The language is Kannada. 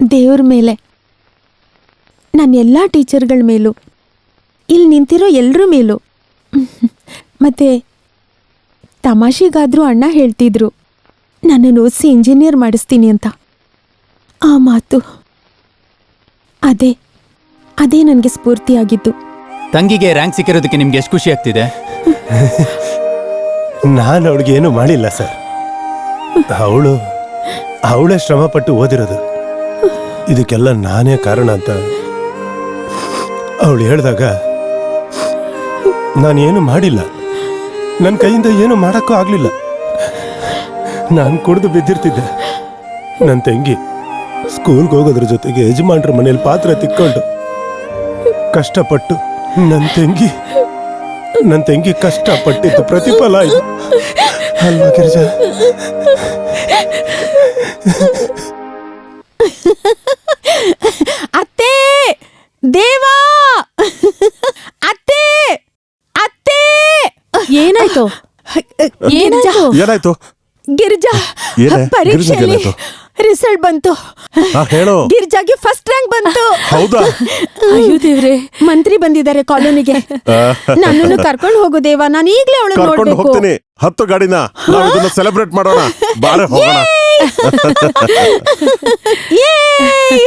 ದೇವ್ರ ಮೇಲೆ. ನನ್ನ ಎಲ್ಲ ಟೀಚರ್ಗಳ ಮೇಲೂ. ಇಲ್ಲಿ ನಿಂತಿರೋ ಎಲ್ಲರ ಮೇಲೂ. ಮತ್ತೆ ತಮಾಷೆಗಾದರೂ ಅಣ್ಣ ಹೇಳ್ತಿದ್ರು ನನ್ನನ್ನು ಓದಿಸಿ ಇಂಜಿನಿಯರ್ ಮಾಡಿಸ್ತೀನಿ ಅಂತ. ಆ ಮಾತು. ಅದೇ ಅದೇ ನನಗೆ ಸ್ಫೂರ್ತಿಯಾಗಿದ್ದು ತಂಗಿಗೆ ರ್ಯಾಂಕ್ ಸಿಕ್ಕಿರೋದಕ್ಕೆ ನಿಮ್ಗೆ ಎಷ್ಟು ಖುಷಿ ಆಗ್ತಿದೆ? ನಾನು ಅವಳಿಗೆ ಏನು ಮಾಡಿಲ್ಲ ಸರ್. ಅವಳು ಅವಳೇ ಶ್ರಮಪಟ್ಟು ಓದಿರೋದು. ಇದಕ್ಕೆಲ್ಲ ನಾನೇ ಕಾರಣ ಅಂತ ಅವಳು ಹೇಳಿದಾಗ ನಾನು ಏನು ಮಾಡಿಲ್ಲ. ನನ್ನ ಕೈಯಿಂದ ಏನು ಮಾಡೋಕ್ಕೂ ಆಗಲಿಲ್ಲ. ನಾನು ಕುಡಿದು ಬಿದ್ದಿರ್ತಿದ್ದೆ. ನನ್ನ ತಂಗಿ ಸ್ಕೂಲ್ಗೆ ಹೋಗೋದ್ರ ಜೊತೆಗೆ ಯಜಮಾನ್ರ ಮನೇಲಿ ಪಾತ್ರೆ ತಿಕ್ಕೊಂಡು ಕಷ್ಟಪಟ್ಟು ನನ್ನ ತಂಗಿ ನನ್ನ ತಂಗಿ ಕಷ್ಟಪಟ್ಟಿದ್ದು ಪ್ರತಿಫಲ ಇದು ಅಲ್ವಾ ಗಿರಿಜಾ? ದೇವಾ! ಅತ್ತೆ! ಅತ್ತೆ! ಏನಾಯ್ತು? ಏನಾಯ್ತು? ಏನಾಯ್ತು? ಗಿರಿಜಾ ಏನೇ? ಪರೀಕ್ಷೆಯಲ್ಲಿ ಗಿರಿಜಾಗೇನಾಯ್ತು? ರಿಸಲ್ಟ್ ಬಂತು. ಹಾ ಹೇಳು. ಗಿರಿಜಾಗೆ ಫಸ್ಟ್ ರ್ಯಾಂಕ್ ಬಂತು. ಹೌದಾ? ಅಯ್ಯೋ ದೇವ್ರೆ ಮಂತ್ರಿ ಬಂದಿದ್ದಾರೆ ಕಾಲೋನಿಗೆ. ನನ್ನನ್ನು ಕರ್ಕೊಂಡು ಹೋಗು ದೇವ ನಾನು ಈಗ್ಲೇ ಅವಳು ಕರ್ಕೊಂಡು ನೋಡ್ಬೇಕು. ಹೋಗ್ತೀನಿ. ಹತ್ತು ಗಾಡಿನ ನಾವು ಇದನ್ನ ಸೆಲೆಬ್ರೇಟ್ ಮಾಡೋಣ. ಬಾರೆ ಹೋಗೋಣ. Yay!